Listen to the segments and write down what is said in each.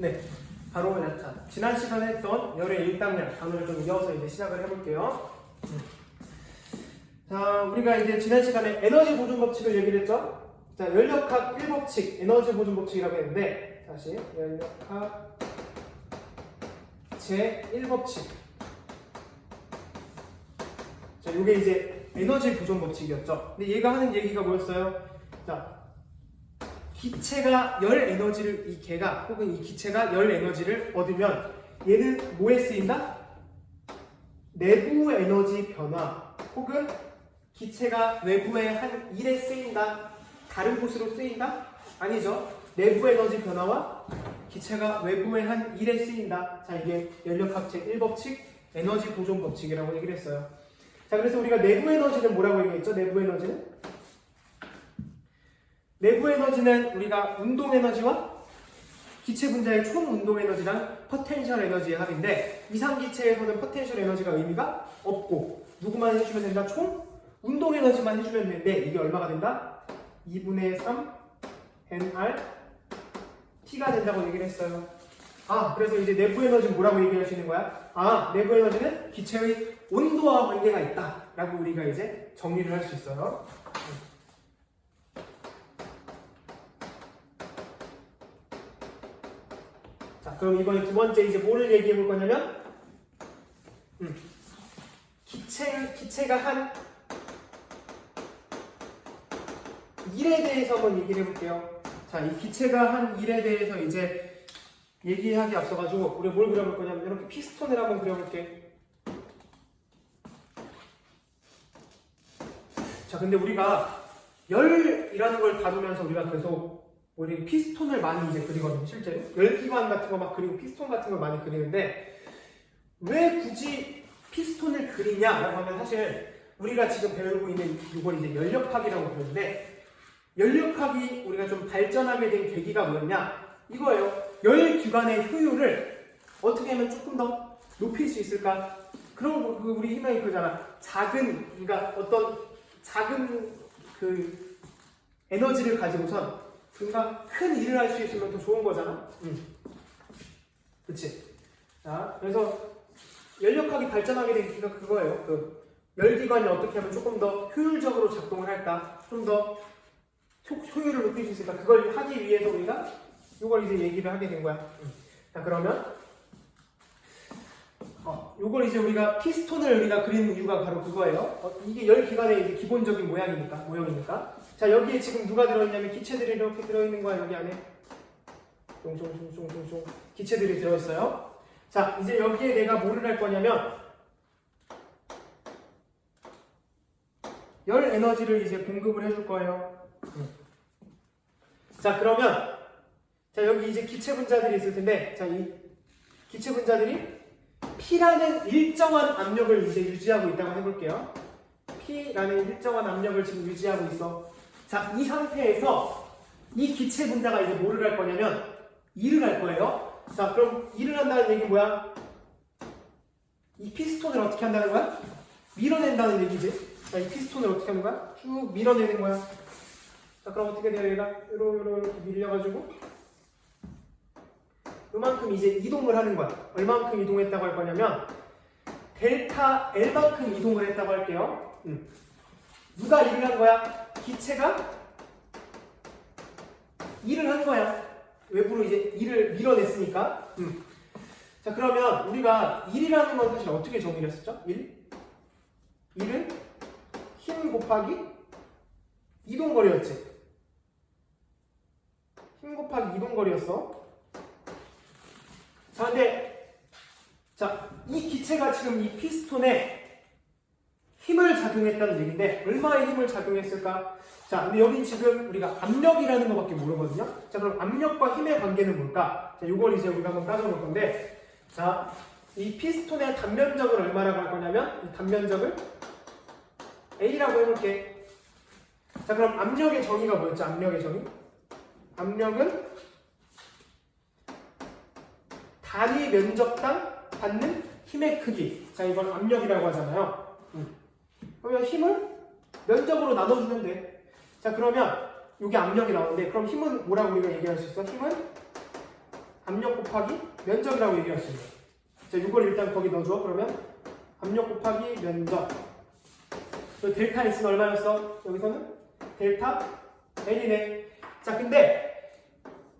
네, 바로 자, 지난 시간에 했던 열의 일당량 단어를 좀 이어서 이제 시작을 해볼게요. 음. 자, 우리가 이제 지난 시간에 에너지 보존 법칙을 얘기를 했죠. 자, 연력학 1법칙, 에너지 보존 법칙이라고 했는데 다시 연력학 제 1법칙. 자, 이게 이제 에너지 보존 법칙이었죠. 근데 얘가 하는 얘기가 뭐였어요? 자, 기체가 열 에너지를 이 개가 혹은 이 기체가 열 에너지를 얻으면 얘는 뭐에 쓰인다? 내부 에너지 변화 혹은 기체가 외부의 한 일에 쓰인다. 다른 곳으로 쓰인다? 아니죠. 내부 에너지 변화와 기체가 외부의 한 일에 쓰인다. 자, 이게 연력학제 1법칙 에너지 보존 법칙이라고 얘기를 했어요. 자, 그래서 우리가 내부 에너지는 뭐라고 얘기했죠? 내부 에너지는? 내부 에너지는 우리가 운동 에너지와 기체 분자의 총 운동 에너지랑 포텐셜 에너지의 합인데 이상 기체에서는 포텐셜 에너지가 의미가 없고 누구만 해주면 된다? 총 운동 에너지만 해주면 되는데 이게 얼마가 된다? 2분의 3 nr t가 된다고 얘기를 했어요. 아 그래서 이제 내부 에너지는 뭐라고 얘기할 수 있는 거야? 아 내부 에너지는 기체의 온도와 관계가 있다라고 우리가 이제 정리를 할 수 있어요. 그럼 이번에 두 번째 이제 뭐를 얘기해 볼 거냐면, 음, 기체, 기체가 한 일에 대해서 한번 얘기를 해볼게요. 자, 이 기체가 한 일에 대해서 이제 얘기하기 앞서가지고, 우리 뭘 그려볼 거냐면, 이렇게 피스톤을 한번 그려볼게. 자, 근데 우리가 열이라는 걸 다루면서 우리가 계속 우리 피스톤을 많이 이제 그리거든요, 실제로. 열기관 같은 거 막 그리고 피스톤 같은 걸 많이 그리는데, 왜 굳이 피스톤을 그리냐라고 하면 사실 우리가 지금 배우고 있는 이걸 이제 연력학이라고 부르는데, 연력학이 우리가 좀 발전하게 된 계기가 뭐였냐? 이거예요. 열기관의 효율을 어떻게 하면 조금 더 높일 수 있을까? 그런 거, 그 우리 희망이 그잖아. 작은, 그러니까 어떤 작은 그 에너지를 가지고선 뭔가 큰 일을 할 수 있으면 더 좋은 거잖아. 응. 그치? 자, 그래서 연력학이 발전하게 된 계기가 그거예요. 그 열기관이 어떻게 하면 조금 더 효율적으로 작동을 할까? 좀 더 효율을 높일 수 있을까? 그걸 하기 위해서 우리가 이걸 이제 얘기를 하게 된 거야. 응. 자, 그러면 어, 요걸 이제 우리가 피스톤을 우리가 그리는 이유가 바로 그거예요. 어, 이게 열 기관의 이제 기본적인 모양이니까, 모형이니까. 자, 여기에 지금 누가 들어있냐면 기체들이 이렇게 들어있는 거야, 여기 안에. 쫑쫑쫑쫑쫑쫑. 기체들이 들어있어요. 자, 이제 여기에 내가 뭐를 할 거냐면, 열 에너지를 이제 공급을 해줄 거예요. 음. 자, 그러면, 자, 여기 이제 기체 분자들이 있을 텐데, 자, 이 기체 분자들이 P라는 일정한 압력을 이제 유지하고 있다고 해볼게요. P라는 일정한 압력을 지금 유지하고 있어. 자, 이 상태에서 이 기체 분자가 이제 뭐를 할 거냐면 일을 할 거예요. 자, 그럼 일을 한다는 얘기 뭐야? 이 피스톤을 어떻게 한다는 거야? 밀어낸다는 얘기지. 자, 이 피스톤을 어떻게 하는 거야? 쭉 밀어내는 거야. 자, 그럼 어떻게 돼요? 얘가 이렇게 밀려가지고 요만큼 이제 이동을 하는 거야. 얼만큼 이동했다고 할 거냐면 델타 L만큼 이동을 했다고 할게요. 음. 누가 일을 한 거야? 기체가 일을 한 거야. 외부로 이제 일을 밀어냈으니까. 음. 자 그러면 우리가 일이라는 건 사실 어떻게 정의를 했었죠? 일? 일은 힘 곱하기 이동거리였지. 힘 곱하기 이동거리였어. 자, 근데 자, 이 기체가 지금 이 피스톤에 힘을 작용했다는 얘기인데 얼마의 힘을 작용했을까? 자, 근데 여기 지금 우리가 압력이라는 것밖에 모르거든요. 자, 그럼 압력과 힘의 관계는 뭘까? 자, 이걸 이제 우리가 한번 따져볼 건데, 자, 이 피스톤의 단면적을 얼마라고 할 거냐면 이 단면적을 A라고 해볼게. 자, 그럼 압력의 정의가 뭐였죠? 압력의 정의? 압력은 단위 면적당 받는 힘의 크기. 자, 이건 압력이라고 하잖아요. 음. 그러면 힘을 면적으로 나눠주면 돼. 자, 그러면 여기 압력이 나오는데, 그럼 힘은 뭐라고 우리가 얘기할 수 있어? 힘은 압력 곱하기 면적이라고 얘기할 수 있는. 자, 이걸 일단 거기 넣어줘. 그러면 압력 곱하기 면적. 그 델타 X는 얼마였어? 여기서는 델타 L이네. 자, 근데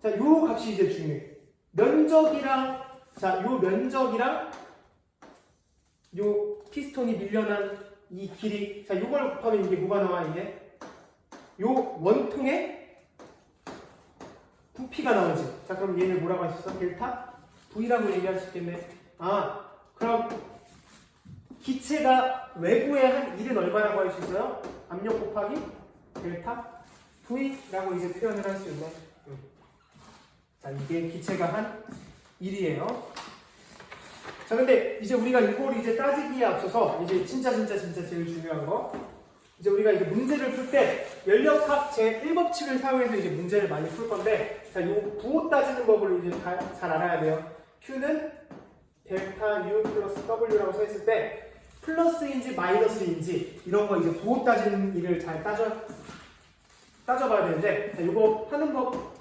자, 요 값이 이제 중요해. 면적이랑 자, 요 면적이랑 요 피스톤이 밀려난 이 길이 자, 요걸 곱하면 이게 뭐가 나와 이게? 요 원통에 부피가 나오지. 자, 그럼 얘를 뭐라고 있어? 델타 V라고 얘기할 수 있겠네. 아, 그럼 기체가 외부에 한 1은 얼마라고 할 수 있어요? 압력 곱하기 델타 V라고 이제 표현을 할 수 있네. 음. 자, 이게 기체가 한 1이에요. 자, 근데 이제 우리가 이걸 이제 따지기에 앞서서 이제 진짜 진짜 진짜 제일 중요한 거 이제 우리가 이제 문제를 풀 때 연력학 제 1법칙을 사용해서 이제 문제를 많이 풀 건데 자, 요 부호 따지는 법을 이제 다- 잘 알아야 돼요. Q는 델타 U 플러스 W라고 써 있을 때 플러스인지 마이너스인지 이런 거 이제 부호 따지는 일을 잘 따져 따져봐야 되는데 자, 이거 하는 법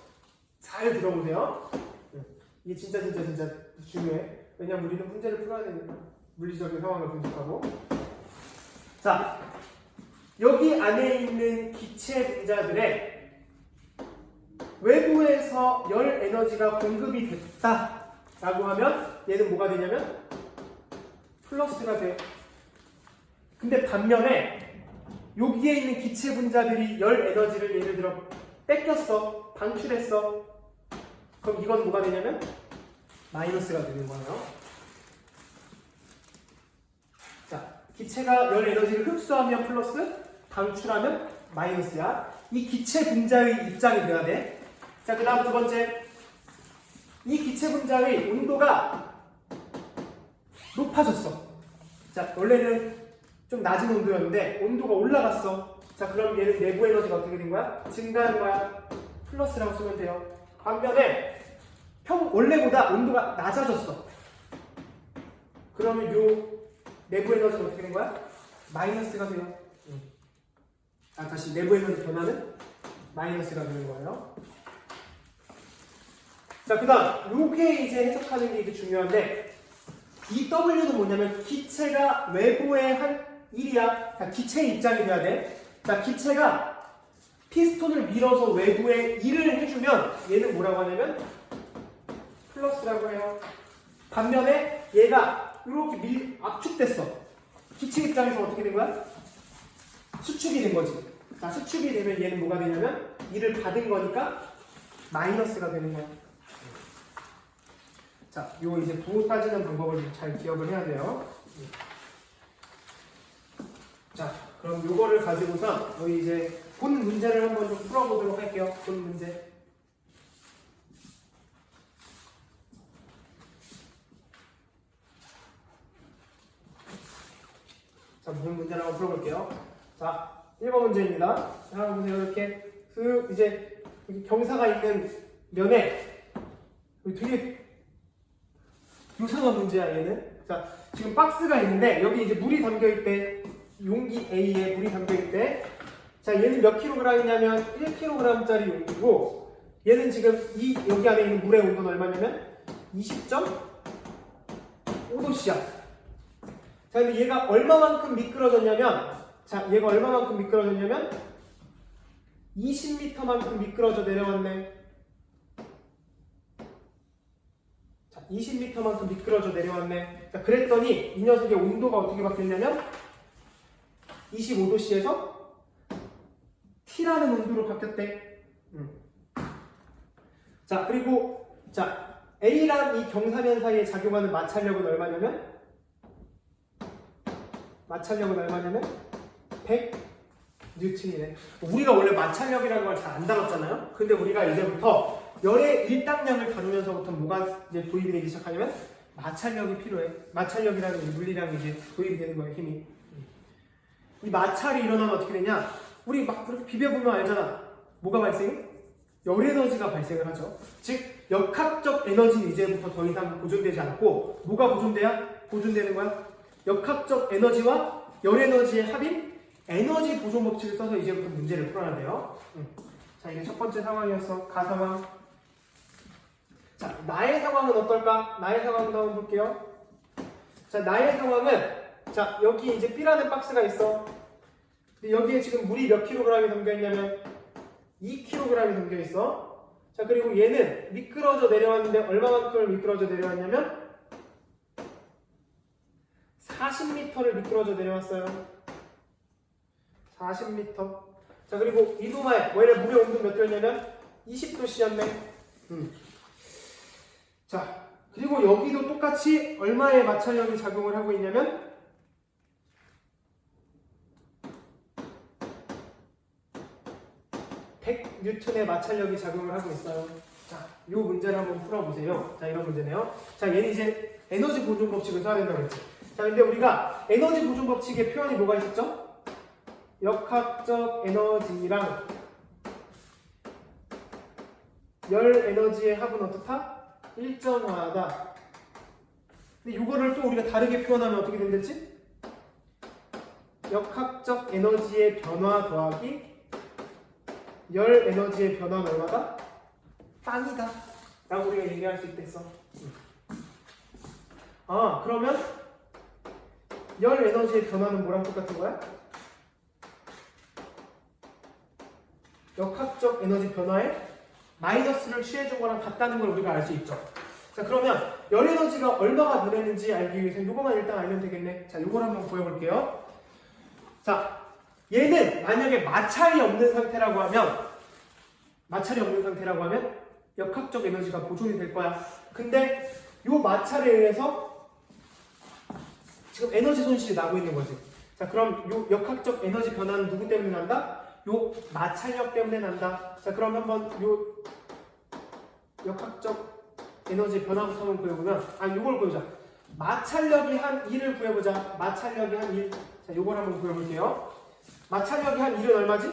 잘 들어보세요. 응. 이게 진짜 진짜 진짜 중요해. 왜냐면 우리는 문제를 풀어야 되니까 물리적인 상황을 분석하고 자 여기 안에 있는 기체 분자들의 외부에서 열 에너지가 공급이 됐다 라고 하면 얘는 뭐가 되냐면 플러스가 돼. 근데 반면에 여기에 있는 기체 분자들이 열 에너지를 예를 들어 뺏겼어, 방출했어. 그럼 이건 뭐가 되냐면 마이너스가 되는 거예요. 자, 기체가 열 에너지를 흡수하면 플러스, 방출하면 마이너스야. 이 기체 분자의 입장이 돼야 돼. 자, 그 다음 두 번째. 이 기체 분자의 온도가 높아졌어. 자, 원래는 좀 낮은 온도였는데 온도가 올라갔어. 자, 그럼 얘는 내부 에너지가 어떻게 된 거야? 증가한 거야. 플러스라고 쓰면 돼요. 반면에 평 원래보다 온도가 낮아졌어. 그러면 요 내부 에너지가 어떻게 된 거야? 마이너스가 돼요. 아, 다시 내부 에너지 변화는 마이너스가 되는 거예요. 자, 그 다음, 요게 이제 해석하는 게 이게 중요한데, 이 W는 뭐냐면, 기체가 외부에 한 1이야. 자, 기체의 입장이 돼야 돼. 자, 기체가 피스톤을 밀어서 외부에 1을 해주면, 얘는 뭐라고 하냐면, 플러스라고 해요. 반면에, 얘가 이렇게 밀, 압축됐어. 기체 입장에서 어떻게 된 거야? 수축이 된 거지. 자, 수축이 되면 얘는 뭐가 되냐면, 1을 받은 거니까, 마이너스가 되는 거야. 자, 요 이제 부호 따지는 방법을 잘 기억을 해야 돼요. 자, 그럼 요거를 가지고서 저희 이제 본 문제를 한번 좀 풀어보도록 할게요. 본 문제. 자, 본 문제를 한번 풀어볼게요. 자, 1번 문제입니다. 자, 보세요. 이렇게 그 이제 경사가 있는 면에 되게 요상한 문제야 얘는. 자 지금 박스가 있는데 여기 이제 물이 담겨 있대. 용기 A에 물이 담겨 있대. 자 얘는 몇 킬로그램이냐면 1킬로그램짜리 용기고 얘는 지금 이 여기 안에 있는 물의 온도는 얼마냐면 20.5도씨야. 자 근데 얘가 얼마만큼 미끄러졌냐면 자 얘가 얼마만큼 미끄러졌냐면 20m만큼 미끄러져 내려왔네. 자, 20m만큼 미끄러져 내려왔네. 자, 그랬더니 이 녀석의 온도가 어떻게 바뀌었냐면 25도씨에서 T라는 온도로 바뀌었대. 음. 자, 그리고 자, A랑 이 경사면 사이에 작용하는 마찰력은 얼마냐면 마찰력은 얼마냐면 100 뉴턴이네. 우리가 원래 마찰력이라는 걸 잘 안 다뤘잖아요. 근데 우리가 이제부터 열의 일당량을 다루면서부터 뭐가 이제 도입이 되기 시작하냐면 마찰력이 필요해. 마찰력이라는 이 물리량이 이제 도입이 되는 거예요, 힘이. 이 마찰이 일어나면 어떻게 되냐? 우리 막 그렇게 비벼보면 알잖아. 뭐가 발생해? 열 에너지가 발생을 하죠. 즉, 역학적 에너지는 이제부터 더 이상 보존되지 않고, 뭐가 보존돼야? 보존되는 거야? 역학적 에너지와 열 에너지의 합인 에너지 보존 법칙을 써서 이제부터 문제를 풀어야 돼요. 음. 자, 이게 첫 번째 상황이었어. 가 상황. 자, 나의 상황은 어떨까? 나의 상황도 한번 볼게요. 자, 나의 상황은 자, 여기 이제 B라는 박스가 있어. 근데 여기에 지금 물이 몇 킬로그램이 담겨 있냐면 2kg이 담겨 있어. 자, 그리고 얘는 미끄러져 내려왔는데 얼마만큼을 미끄러져 내려왔냐면 40m를 미끄러져 내려왔어요. 40m. 자, 그리고 이도마에 원래 물의 온도 몇 도였냐면 20도씨였네. 음. 자, 그리고 여기도 똑같이 얼마의 마찰력이 작용을 하고 있냐면 (100) 뉴턴의 마찰력이 작용을 하고 있어요. 자, 이 문제를 한번 풀어보세요. 자, 이런 문제네요. 자, 얘는 이제 에너지 보존 법칙을 써야 된다고 했지. 자, 근데 우리가 에너지 보존 법칙의 표현이 뭐가 있었죠? 역학적 에너지랑 열 에너지의 합은 어떻다? 일정하다. 근데 이거를 또 우리가 다르게 표현하면 어떻게 된댔지? 역학적 에너지의 변화 더하기 열 에너지의 변화는 얼마다? 빵이다. 라고 우리가 얘기할 수 있겠어. 아, 그러면 열 에너지의 변화는 뭐랑 똑같은 거야? 역학적 에너지 변화에 마이너스를 취해준 거랑 같다는 걸 우리가 알 수 있죠. 자, 그러면 열 에너지가 얼마가 변했는지 알기 위해서 이거만 일단 알면 되겠네. 자, 이걸 한번 보여볼게요. 자, 얘는 만약에 마찰이 없는 상태라고 하면 마찰이 없는 상태라고 하면 역학적 에너지가 보존이 될 거야. 근데 요 마찰에 의해서 지금 에너지 손실이 나고 있는 거지. 자, 그럼 요 역학적 에너지 변화는 누구 때문에 난다? 요 마찰력 때문에 난다. 자, 그럼 한번 요 역학적 에너지 변화부터 한번 구해보면, 아, 요걸 구해보자. 마찰력이 한 1을 구해보자. 마찰력이 한 1. 자, 요걸 한번 구해볼게요. 마찰력이 한 1은 얼마지?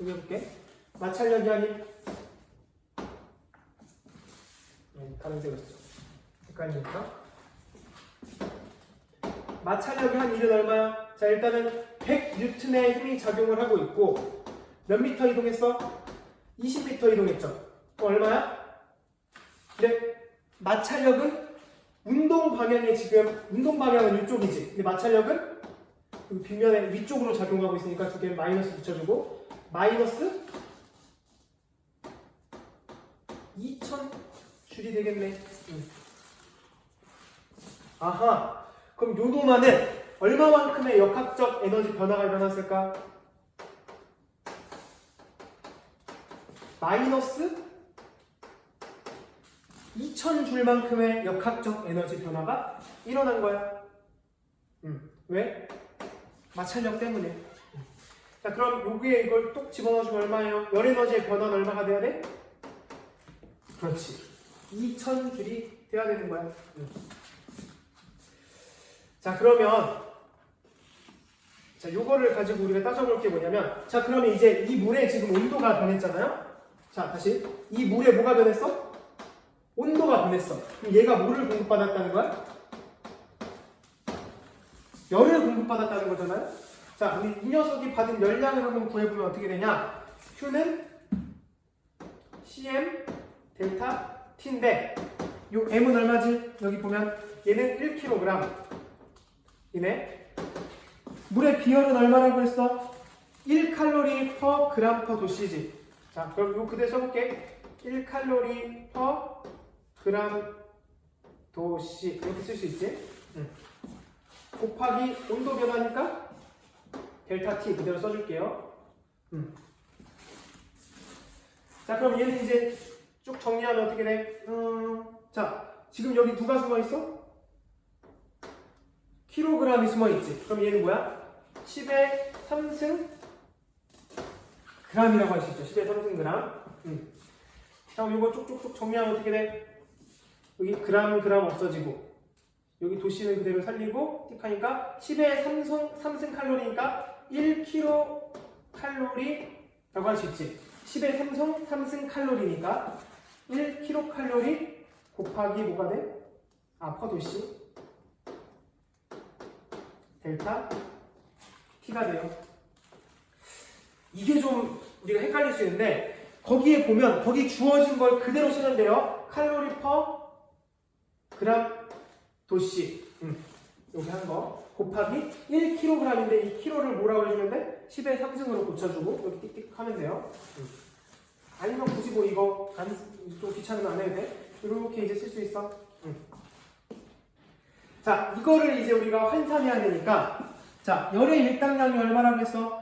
여기 해볼게. 마찰력이 한 1. 네, 다른 색을 써. 헷갈리니까. 마찰력이 한 1은 얼마야? 자, 일단은 100뉴턴의 힘이 작용을 하고 있고, 몇 미터 이동했어? 20미터 이동했죠. 얼마야? 근데 마찰력은 운동 방향에 지금 운동 방향은 이쪽이지. 근데 마찰력은 그 빗면에 위쪽으로 작용하고 있으니까 두 개 마이너스 붙여주고 마이너스 2천 줄이 되겠네. 음. 아하. 그럼 요도만은 얼마만큼의 역학적 에너지 변화가 일어났을까? 마이너스 2000줄만큼의 역학적 에너지 변화가 일어난 거야. 음, 왜? 마찰력 때문에. 음. 자, 그럼 여기에 이걸 뚝 집어넣어주면 얼마예요? 열 에너지의 변화는 얼마가 돼야 돼? 그렇지. 2000줄이 돼야 되는 거야. 음. 자, 그러면 자, 요거를 가지고 우리가 따져볼 게 뭐냐면 자, 그러면 이제 이 물의 지금 온도가 변했잖아요. 자, 다시 이 물에 뭐가 변했어? 온도가 변했어. 그럼 얘가 뭐를 공급받았다는 거야? 열을 공급받았다는 거잖아요. 자, 우리 이 녀석이 받은 열량을 한번 구해보면 어떻게 되냐? Q는 CM 델타 T인데 요 M은 얼마지? 여기 보면 얘는 1kg 이네. 물의 비열은 얼마라고 했어? 1칼로리 퍼 그램 퍼 도시지. 자, 그럼 요 그대로 써볼게. 1칼로리 퍼 그램 도시 이렇게 쓸 수 있지? 응. 곱하기 온도 변화니까 델타 T 그대로 써줄게요. 음. 자, 그럼 얘는 이제 쭉 정리하면 어떻게 돼? 음, 자, 지금 여기 누가 숨어 있어? 킬로그램이 숨어 있지. 그럼 얘는 뭐야? 10의 3승 그램이라고 할 수 있죠. 10의 3승 그램. 음. 자, 그럼 이거 쭉쭉쭉 정리하면 어떻게 돼? 여기 그램 그램 없어지고 여기 도시는 그대로 살리고 틱하니까 10의 3승, 3승 칼로리니까 1kcal 칼로리라고 할 수 있지. 10의 3승, 3승 칼로리니까 1kcal 곱하기 뭐가 돼? 아, 퍼 도시. 델타 t가 돼요. 이게 좀 우리가 헷갈릴 수 있는데 거기에 보면 거기 주어진 걸 그대로 쓰는데요. 칼로리 퍼 그람 도씨 음, 여기 한 거 곱하기 1kg인데 이 kg를 뭐라고 해주면 돼? 10의 3승으로 고쳐주고 여기 띡띡 하면 돼요. 음. 아니면 굳이 뭐 이거 안, 좀 귀찮으면 안 해도 돼. 이렇게 이제 쓸 수 있어. 음. 자, 이거를 이제 우리가 환산해야 되니까 자, 열의 일당량이 얼마라고 했어?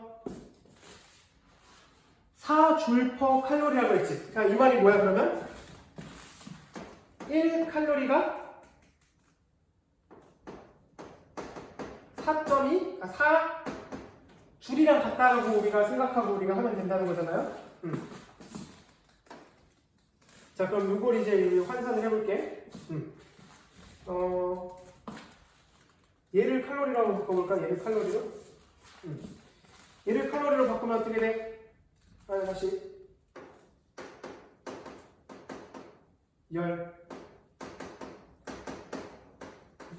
4줄 퍼 칼로리라고 했지. 자, 이 말이 뭐야 그러면? 1 칼로리가 4.2, 아, 4 줄이랑 같다라고 우리가 생각하고 우리가 하면 된다는 거잖아요. 음. 자, 그럼 이걸 이제 환산을 해볼게. 음. 어, 얘를 칼로리라고 바꿔볼까? 얘를 칼로리로? 음. 얘를 칼로리로 바꾸면 어떻게 돼? 아, 다시. 열.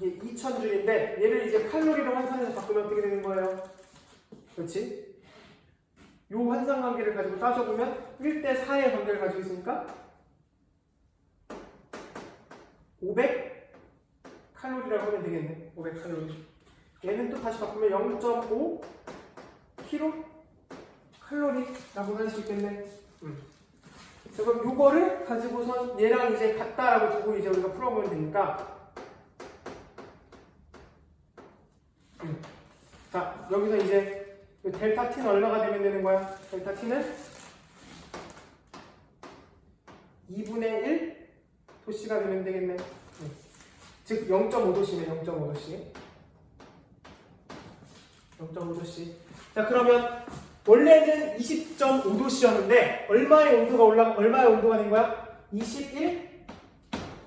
이게 2000줄인데 얘를 이제 칼로리로 환산해서 바꾸면 어떻게 되는 거예요? 그렇지? 요 환산 관계를 가지고 따져보면 1대 4의 관계를 가지고 있으니까 500 칼로리라고 하면 되겠네. 500 칼로리. 얘는 또 다시 바꾸면 0.5 킬로 칼로리라고 할 수 있겠네. 음. 자, 그럼 요거를 가지고선 얘랑 이제 같다라고 두고 이제 우리가 풀어보면 되니까 음. 자, 여기서 이제 이 델타 t는 얼마가 되면 되는 거야? 델타 t는 2분의 1 도씨가 되면 되겠네. 음. 즉 0.5도씨네, 0.5도씨. 0.5도씨. 자, 그러면 원래는 20.5도씨였는데 얼마의 온도가 올라 얼마의 온도가 된 거야? 21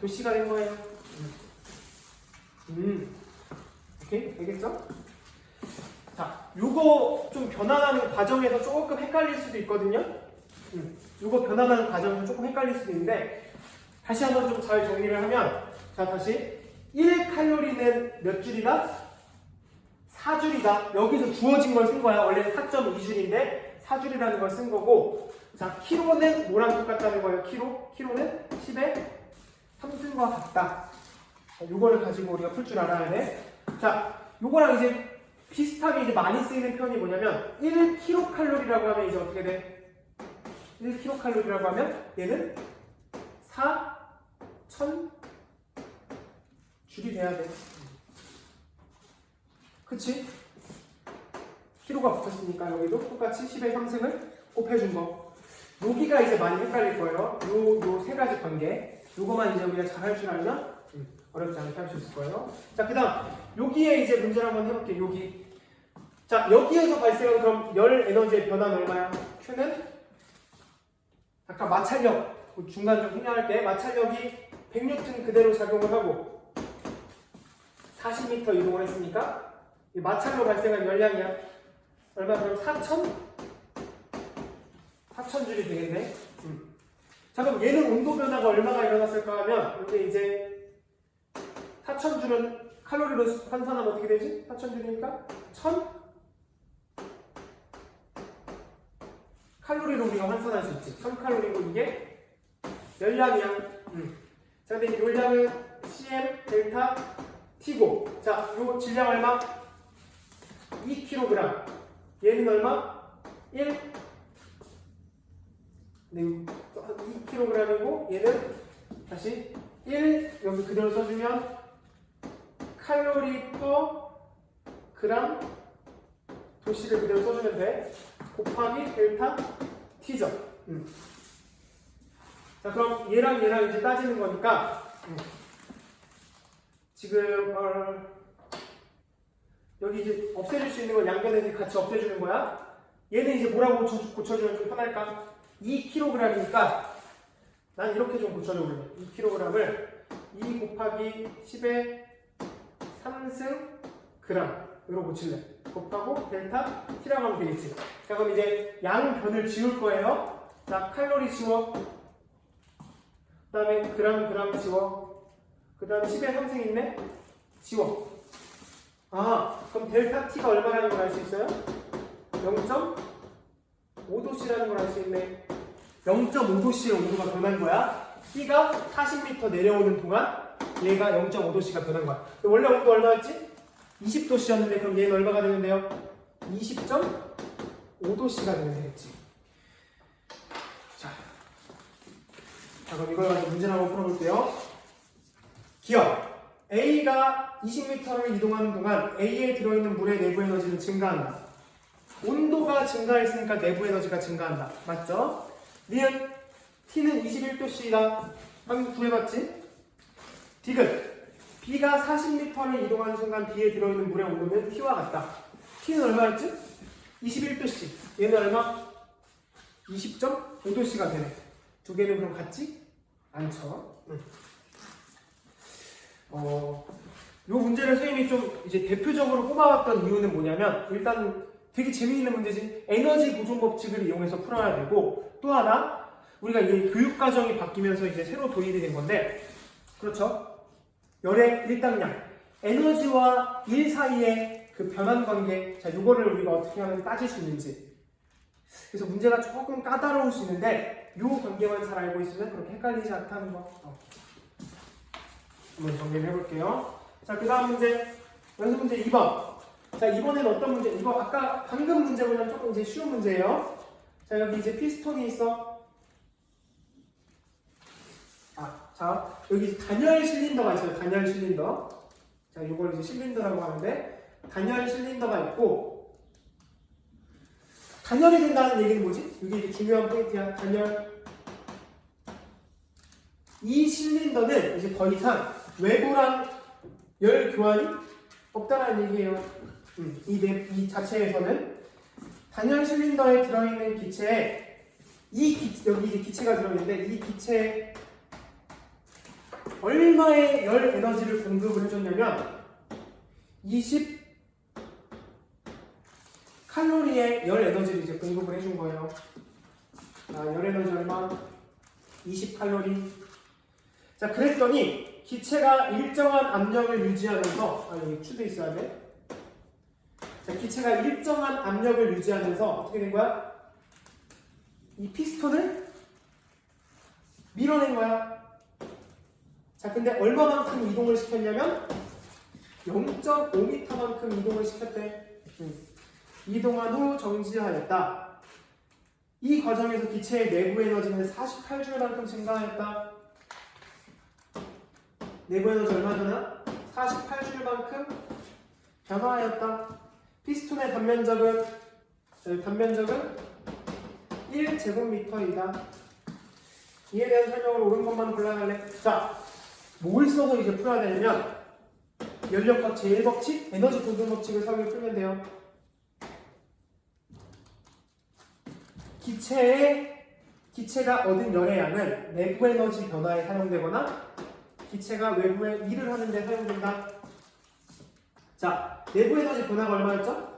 도씨가 된 거예요. 음. 음. 오케이, 되겠죠? 자, 요거 좀 변환하는 과정에서 조금 헷갈릴 수도 있거든요. 음, 요거 변환하는 과정에서 조금 헷갈릴 수도 있는데 다시 한번 좀 잘 정리를 하면 자 다시 1칼로리 는 몇 줄이다? 4줄이다. 여기서 주어진 걸 쓴 거야. 원래 4.2줄인데 4줄이라는 걸 쓴 거고 자 키로는 뭐랑 똑같다는 거예요? 키로? 키로는 10의 3승과 같다. 자, 요거를 가지고 우리가 풀 줄 알아야 돼. 자, 요거랑 이제 비슷하게 이제 많이 쓰이는 표현이 뭐냐면 1kcal라고 하면 이제 어떻게 돼? 1kcal라고 하면 얘는 4, 1000 줄이 돼야 돼. 그치? 키로가 붙었으니까 여기도 똑같이 10의 3승을 곱해준 거. 여기가 이제 많이 헷갈릴 거예요. 요, 요 세 가지 관계. 요거만 이제 우리가 잘 할 줄 알면 음, 어렵지 않게 할 수 있을 거예요. 자, 그 다음, 여기에 이제 문제를 한번 해볼게요. 여기. 자, 여기에서 발생한 그럼 열 에너지의 변화는 얼마야? Q는? 아까 마찰력, 그 중간 좀 생략할게. 마찰력이 100N 그대로 작용을 하고 40m 이동을 했으니까 이 마찰로 발생한 열량이야. 얼마 그럼 4,000? 4,000줄이 되겠네. 음. 자, 그럼 얘는 온도 변화가 얼마가 일어났을까 하면 이게 이제 4,000줄은 칼로리로 환산하면 어떻게 되지? 4,000줄이니까 1,000 칼로리로 우리가 환산할 수 있지. 1000칼로리고 이게 열량이야. 음. 자, 근데 이 열량은 CM 델타 T고. 자, 요 질량 얼마? 2kg. 얘는 얼마? 1. 네, 2kg이고 얘는 다시 1 여기 그대로 써주면 칼로리 퍼 그람 도시를 그대로 써주면 돼. 곱하기 델타 T죠. 음. 자, 그럼 얘랑 얘랑 이제 따지는 거니까 음. 지금 어, 여기 이제 없애줄 수 있는 건 양변에서 같이 없애주는 거야. 얘는 이제 뭐라고 고쳐, 고쳐 주면 좀 편할까? 2kg이니까 난 이렇게 좀 고쳐줘 볼래. 2kg을 2 곱하기 10의 3승 g으로 고칠래. 곱하고 델타 t라고 하면 되겠지. 자 그럼 이제 양변을 지울 거예요. 자 칼로리 지워. 그 다음에 그람 그람 지워. 그 다음에 10의 3승 있네. 지워. 아 그럼 델타 t가 얼마라는 걸 알 수 있어요? 0.5도씨라는 걸 알 수 있네. 0.5도씨의 온도가 변한 거야. T가 40m 내려오는 동안 얘가 0.5도씨가 변한 거야. 원래 온도 얼마였지? 20도씨였는데 그럼 얘는 얼마가 되는데요? 20.5도씨가 되면 되겠지. 자, 자 그럼 이걸 가지고 문제를 한번 풀어볼게요. 기억 A가 20m를 이동하는 동안 A에 들어있는 물의 내부 에너지는 증가한다. 온도가 증가했으니까 내부 에너지가 증가한다. 맞죠? 니은 T는 21도씨다. 방금 구해봤지? 디귿 B가 40m를 이동하는 순간 B에 들어있는 물의 온도는 T와 같다. T는 얼마였지? 21도씨. 얘는 얼마? 20.5도씨가 되네. 두 개는 그럼 같지? 않죠. 응. 어, 요 문제를 선생님이 좀 이제 대표적으로 뽑아왔던 이유는 뭐냐면 일단 되게 재미있는 문제지. 에너지 보존 법칙을 이용해서 풀어야 되고 또 하나 우리가 이 교육 과정이 바뀌면서 이제 새로 도입이 된 건데 그렇죠? 열의 일당량. 에너지와 일 사이의 그 변환 관계. 자 요거를 우리가 어떻게 하면 따질 수 있는지. 그래서 문제가 조금 까다로울 수 있는데 요 관계만 잘 알고 있으면 그렇게 헷갈리지 않다는 거. 어. 한번 정리를 해볼게요. 자, 그 다음 문제, 연습 문제 2번. 자, 이번엔 어떤 문제? 이거 아까 방금 문제보다 조금 이제 쉬운 문제예요. 자, 여기 이제 피스톤이 있어. 아, 자, 여기 단열 실린더가 있어요. 단열 실린더. 자, 이걸 이제 실린더라고 하는데, 단열 실린더가 있고, 단열이 된다는 얘기는 뭐지? 이게 중요한 포인트야. 단열. 이 실린더는 이제 더 이상 외부랑 열 교환이 없다라는 얘기예요. 음, 이, 내, 이 자체에서는 단열 실린더에 들어있는 기체에 이 기, 여기 이제 기체가 들어있는데 이 기체에 얼마의 열 에너지를 공급을 해줬냐면 20 칼로리의 열 에너지를 이제 공급을 해준 거예요. 자, 열 에너지 얼마? 20 칼로리. 자, 그랬더니 기체가 일정한 압력을 유지하면서 아 여기 추도 있어야 돼. 자, 기체가 일정한 압력을 유지하면서 어떻게 된 거야? 이 피스톤을 밀어낸 거야. 자, 근데 얼마만큼 이동을 시켰냐면 0.5m만큼 이동을 시켰대. 음. 이동한 후 정지하였다. 이 과정에서 기체의 내부 에너지는 48줄만큼 증가하였다. 내부 에너지 얼마 되나? 48줄만큼 변화하였다. 피스톤의 단면적은 네, 단면적은 1제곱미터이다. 이에 대한 설명을 옳은 것만 골라갈래. 자, 뭘 써서 이제 풀어야 되냐면 연력학 제1법칙, 에너지 공급 법칙을 사용해 풀면 돼요. 기체의 기체가 얻은 열의 양은 내부 에너지 변화에 사용되거나 기체가 외부에 일을 하는 데 사용된다. 자, 내부 에너지 변화가 얼마였죠?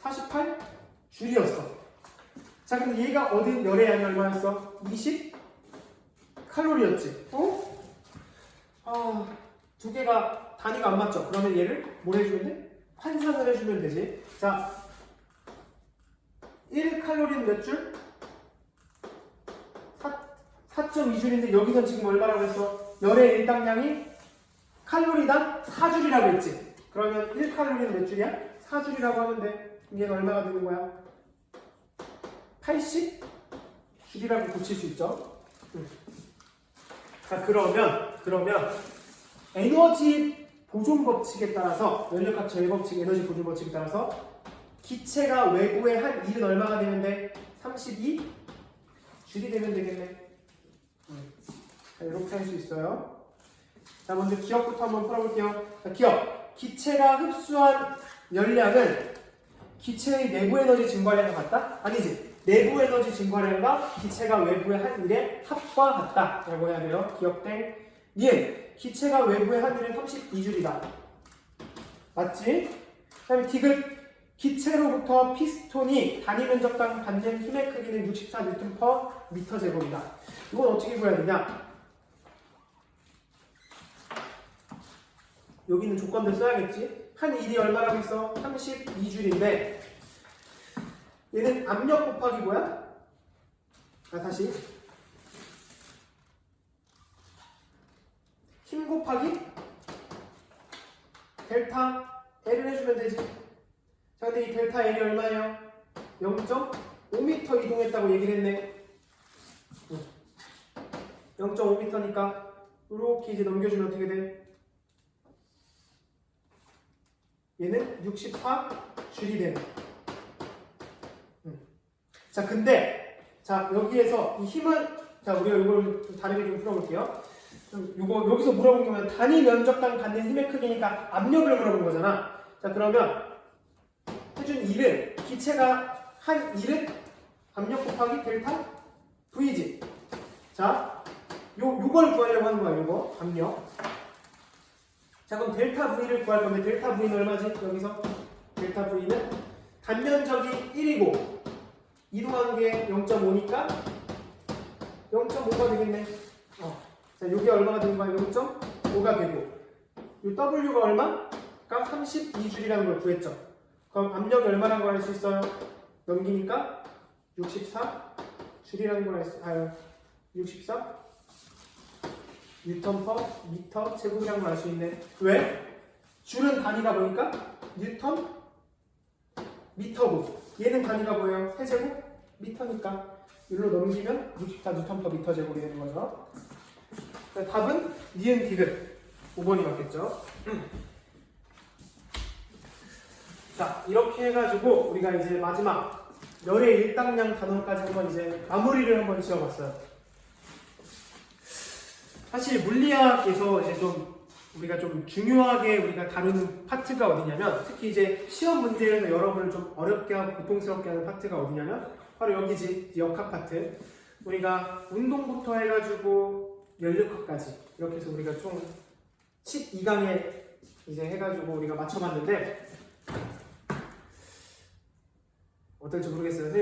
48 줄이었어. 자, 그럼 얘가 얻은 열의 양이 얼마였어? 20 칼로리였지. 어? 아, 두 개가 단위가 안 맞죠? 그러면 얘를 뭘 해주면 돼? 환산을 해주면 되지. 자, 1 칼로리는 몇 줄? 4.2줄인데 여기서 지금 얼마라고 했어? 열의 일당량이 칼로리당 4줄이라고 했지. 그러면 1칼로리는 몇 줄이야? 4줄이라고 하면 돼. 얘는 얼마가 되는 거야? 80줄이라고 고칠 수 있죠. 응. 자 그러면 그러면 에너지 보존 법칙에 따라서 연력학 제일 법칙 에너지 보존 법칙에 따라서 기체가 외부에 한 일은 얼마가 되면 돼? 32 줄이 되면 되겠네. 음. 자, 이렇게 할수 있어요. 자, 먼저 기억부터 한번 풀어볼게요. 자, 기억. 기체가 흡수한 열량은 기체의 내부 에너지 증가량과 같다? 아니지. 내부 에너지 증가량과 기체가 외부에 한 일의 합과 같다. 라고 해야 돼요. 기억된. 예. 기체가 외부에 한 일은 32줄이다. 맞지? 그 다음에 디귿. 기체로부터 피스톤이 단위 면적당 받는 힘의 크기는 64N per 미터 제곱이다. 이건 어떻게 구해야 되냐? 여기는 조건들 써야겠지? 한 일이 얼마라고 했어? 32줄인데 얘는 압력 곱하기 뭐야? 아 다시 힘 곱하기 델타 L을 해주면 되지. 자, 근데 이 델타 L이 얼마예요? 0.5m 이동했다고 얘기를 했네. 0.5m니까 이렇게 이제 넘겨주면 어떻게 돼? 얘는 64 줄이 되네. 음. 자, 근데 자 여기에서 이 힘은 자 우리가 이걸 좀 다르게 좀 풀어볼게요. 좀 요거 여기서 물어본 거면 단위 면적당 갖는 힘의 크기니까 압력을 물어본 거잖아. 자 그러면 해준 1은 기체가 한 1은 압력 곱하기 델타 V지. 자, 요 요걸 구하려고 하는 거야. 요거 압력. 자 그럼 델타 V를 구할 건데 델타 V는 얼마지? 여기서 델타 V는 단면적이 1이고 이동한 게 0.5니까 0.5가 되겠네. 어. 자, 여기 얼마가 되는 거야? 0.5가 되고 이 W가 얼마? 가 32줄이라는 걸 구했죠. 그럼 압력이 얼마라는 걸 알 수 있어요? 넘기니까 64 줄이라는 걸 알 수, 아, 64 뉴턴 퍼 미터 제곱이라는 걸알수 있네. 왜? 줄은 단위가 뭐니까? 뉴턴 미터고 얘는 단위가 뭐예요? 세제곱 미터니까 일로 넘기면 64 뉴턴 퍼 미터 제곱이 되는 거죠. 답은 니은 디귿 5번이 맞겠죠. 자 이렇게 해가지고 우리가 이제 마지막 열의 일당량 단원까지 한번 이제 마무리를 한번 지어봤어요. 사실 물리학에서 이제 좀 우리가 좀 중요하게 우리가 다루는 파트가 어디냐면 특히 이제 시험 문제에서 여러분을 좀 어렵게 하고 고통스럽게 하는 파트가 어디냐면 바로 여기지 역학 파트. 우리가 운동부터 해가지고 연력학까지 이렇게 해서 우리가 총 12강에 이제 해가지고 우리가 맞춰봤는데 어떨지 모르겠어요.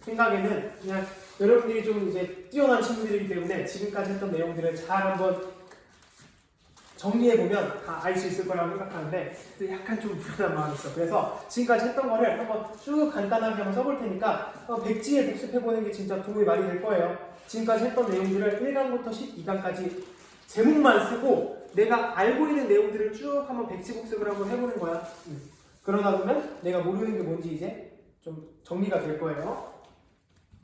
생각에는 그냥 여러분들이 좀 이제 뛰어난 친구들이기 때문에 지금까지 했던 내용들을 잘 한번 정리해보면 다 알 수 있을 거라고 생각하는데 약간 좀 불안한 마음이 있어. 그래서 지금까지 했던 거를 한번 쭉 간단하게 한번 써볼 테니까 한번 백지에 복습해보는 게 진짜 도움이 많이 될 거예요. 지금까지 했던 내용들을 1강부터 12강까지 제목만 쓰고 내가 알고 있는 내용들을 쭉 한번 백지 복습을 한번 해보는 거야. 음. 그러다 보면 내가 모르는 게 뭔지 이제 좀 정리가 될 거예요.